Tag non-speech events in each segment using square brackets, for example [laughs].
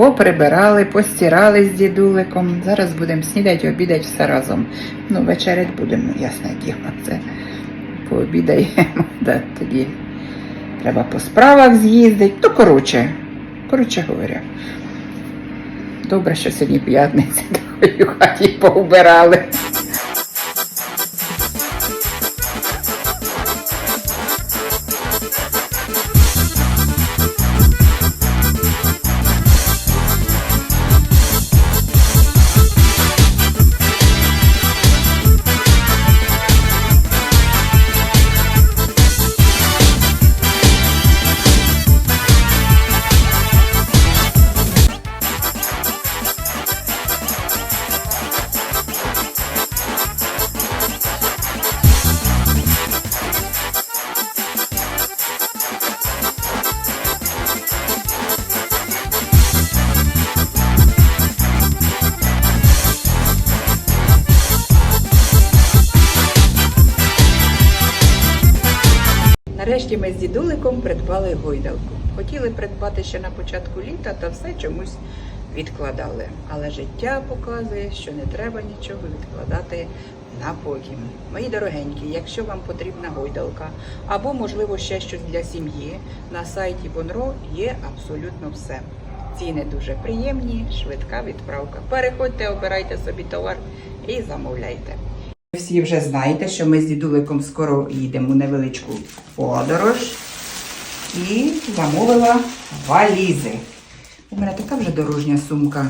Поприбирали, постирали з дідуликом. Зараз будемо снідати, обідати все разом. Ну, вечерять будемо, ясне діло. Це пообідаємо. [laughs] Да, тоді треба по справах з'їздити. Ну, коротше, коротше говоря. Добре, що сьогодні п'ятниця, [laughs] хай в хаті Нарешті ми з дідуликом придбали гойдалку. Хотіли придбати ще на початку літа, та все чомусь відкладали. Але життя показує, що не треба нічого відкладати на потім. Мої дорогенькі, якщо вам потрібна гойдалка або, можливо, ще щось для сім'ї, на сайті Бонро є абсолютно все. Ціни дуже приємні, швидка відправка. Переходьте, обирайте собі товар і замовляйте. Всі вже знаєте, що ми з дідуликом скоро їдемо у невеличку подорож і замовила валізи. У мене така вже дорожня сумка.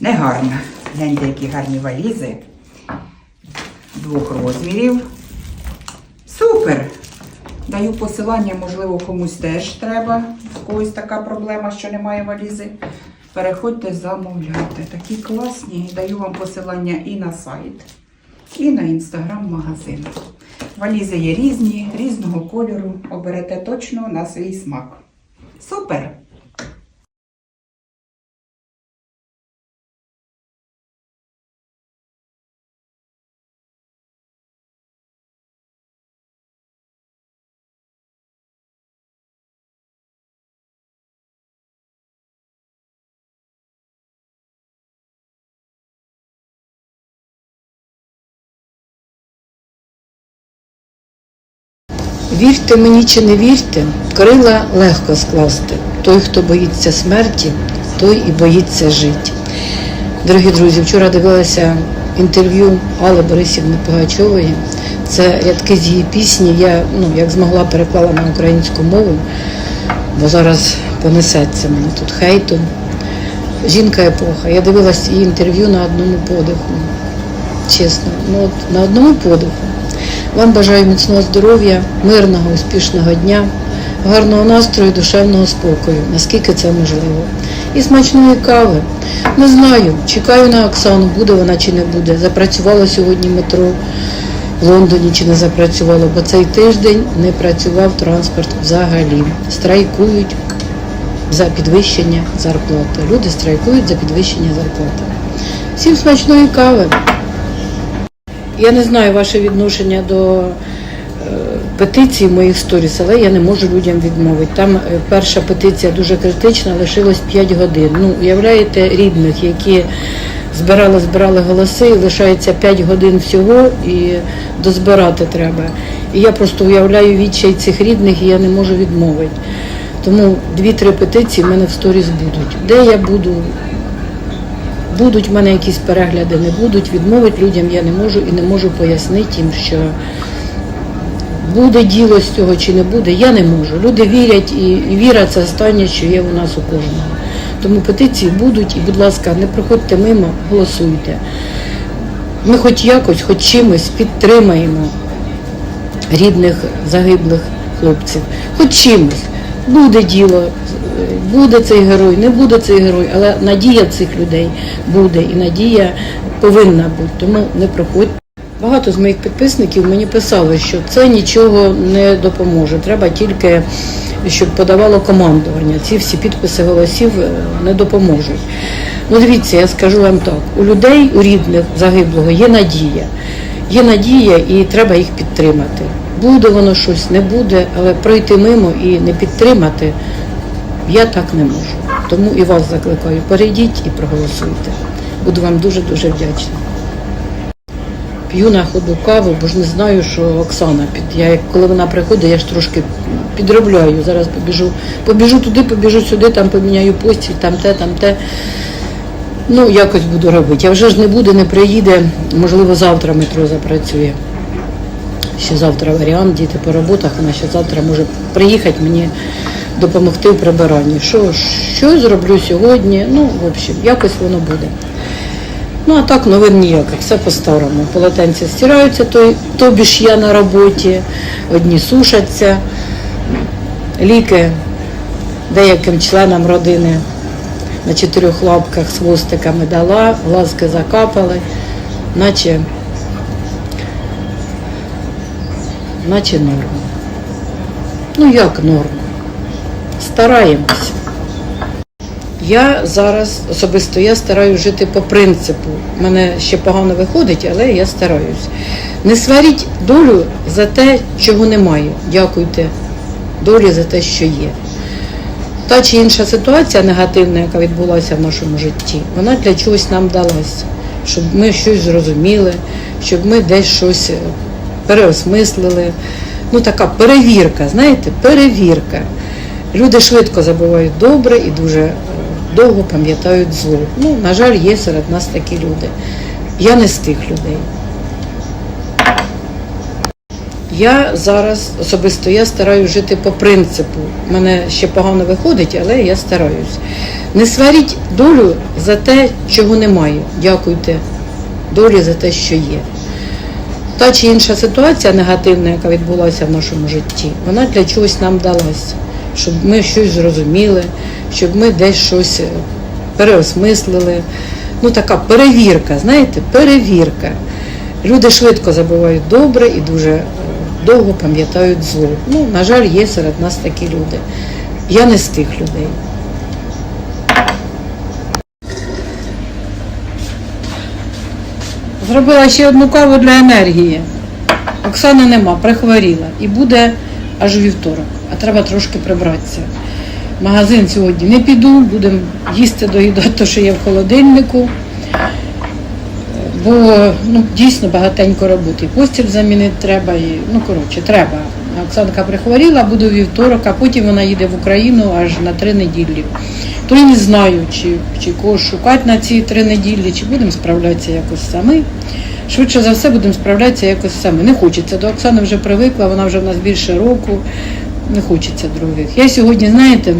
Негарна. Гляньте, які гарні валізи. Двох розмірів. Супер! Даю посилання, можливо, комусь теж треба. В когось така проблема, що немає валізи. Переходьте, замовляйте. Такі класні. Даю вам посилання і на сайт, і на інстаграм-магазин. Валізи є різні, різного кольору. Оберете точно на свій смак. Супер! Вірте мені чи не вірте, крила легко скласти. Той, хто боїться смерті, той і боїться жити. Дорогі друзі, вчора дивилася інтерв'ю Алли Борисівни Пугачової. Це рядки з її пісні. Я ну, як змогла переклала на українську мову, бо зараз понесеться мене тут хейтом. Жінка епоха. Я дивилась її інтерв'ю на одному подиху. Чесно, ну от на одному подиху. Вам бажаю міцного здоров'я, мирного, успішного дня, гарного настрою, душевного спокою, наскільки це можливо. І смачної кави. Не знаю, чекаю на Оксану, буде вона чи не буде. Запрацювало сьогодні метро в Лондоні чи не запрацювало, бо цей тиждень не працював транспорт взагалі. Страйкують за підвищення зарплати. Люди страйкують за підвищення зарплати. Всім смачної кави. Я не знаю ваше відношення до е, петицій моїх сторіс, але я не можу людям відмовити. Там е, перша петиція дуже критична, лишилось 5 годин. Ну, уявляєте, рідних, які збирали, збирали голоси, і лишається 5 годин всього і дозбирати треба. І я просто уявляю відчай цих рідних, і я не можу відмовити. Тому дві-три петиції в мене в сторіс будуть. Де я буду, будуть в мене якісь перегляди, не будуть. Відмовити людям я не можу і не можу пояснити їм, що буде діло з цього чи не буде, я не можу. Люди вірять, і, віра це останнє, що є у нас у кожного. Тому петиції будуть, і, будь ласка, не проходьте мимо, голосуйте. Ми хоч якось, хоч чимось підтримаємо рідних загиблих хлопців, хоч чимось. Буде діло, буде цей герой, не буде цей герой, але надія цих людей буде і надія повинна бути, тому не проходьте. Багато з моїх підписників мені писали, що це нічого не допоможе. Треба тільки, щоб подавало командування. Ці всі підписи голосів е, не допоможуть. Ну дивіться, я скажу вам так: у людей, у рідних загиблого є надія. Є надія і треба їх підтримати. Буде воно щось, не буде, але пройти мимо і не підтримати я так не можу. Тому і вас закликаю, перейдіть і проголосуйте. Буду вам дуже-дуже вдячна. П'ю на ходу каву, бо ж не знаю, що Оксана під. Я коли вона приходить, я ж трошки підробляю. Зараз побіжу, побіжу туди, побіжу сюди, там поміняю постіль, там те, там те. Ну, якось буду робити. А вже ж не буде, не приїде. Можливо, завтра метро запрацює. Ще завтра варіант, діти по роботах, вона ще завтра може приїхати мені допомогти в прибиранні. Що, що зроблю сьогодні? Ну, в общем, якось воно буде. Ну, а так новин ніяких, все по-старому. Полотенця стираються, то, тобі ж я на роботі, одні сушаться, ліки деяким членам родини на чотирьох лапках з хвостиками дала, глазки закапали, наче, наче норма. Ну як норма? Стараємось. Я зараз особисто я стараюсь жити по принципу. У мене ще погано виходить, але я стараюсь. Не сваріть долю за те, чого немає. Дякуйте долі за те, що є. Та чи інша ситуація негативна, яка відбулася в нашому житті, вона для чогось нам далась, щоб ми щось зрозуміли, щоб ми десь щось е, переосмислили. Ну, така перевірка, знаєте, перевірка. Люди швидко забувають добре і дуже е, довго пам'ятають зло. Ну, на жаль, є серед нас такі люди. Я не з тих людей. Я зараз особисто я стараюсь жити по принципу. У мене ще погано виходить, але я стараюсь. Не сваріть долю за те, чого немає. Дякуйте долі за те, що є. Та чи інша ситуація негативна, яка відбулася в нашому житті, вона для чогось нам далась, щоб ми щось зрозуміли, щоб ми десь щось е, переосмислили. Ну, така перевірка, знаєте, перевірка. Люди швидко забувають добре і дуже е, довго пам'ятають зло. Ну, на жаль, є серед нас такі люди. Я не з тих людей. Зробила ще одну каву для енергії. Оксани нема, прихворіла. І буде аж у вівторок. А треба трошки прибратися. Магазин сьогодні не піду, будемо їсти, доїдати те, що є в холодильнику. Бо ну, дійсно багатенько роботи. Постіль замінити треба, і, ну коротше, треба. Оксанка прихворіла, буде вівторок, а потім вона їде в Україну аж на три неділі. То не знаю, чи, чи когось шукати на ці три неділі, чи будемо справлятися якось самі. Швидше за все будемо справлятися якось самі. Не хочеться. До Оксани вже привикла, вона вже в нас більше року. Не хочеться других. Я сьогодні, знаєте,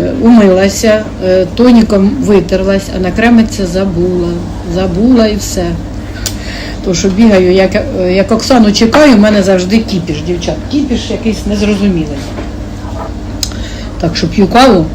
е, умилася, е, тоніком витерлась, а накремиться забула. Забула і все. То що бігаю, як, е, як Оксану чекаю, в мене завжди кіпіш, дівчат. Кіпіш якийсь незрозумілий. Так що п'ю каву,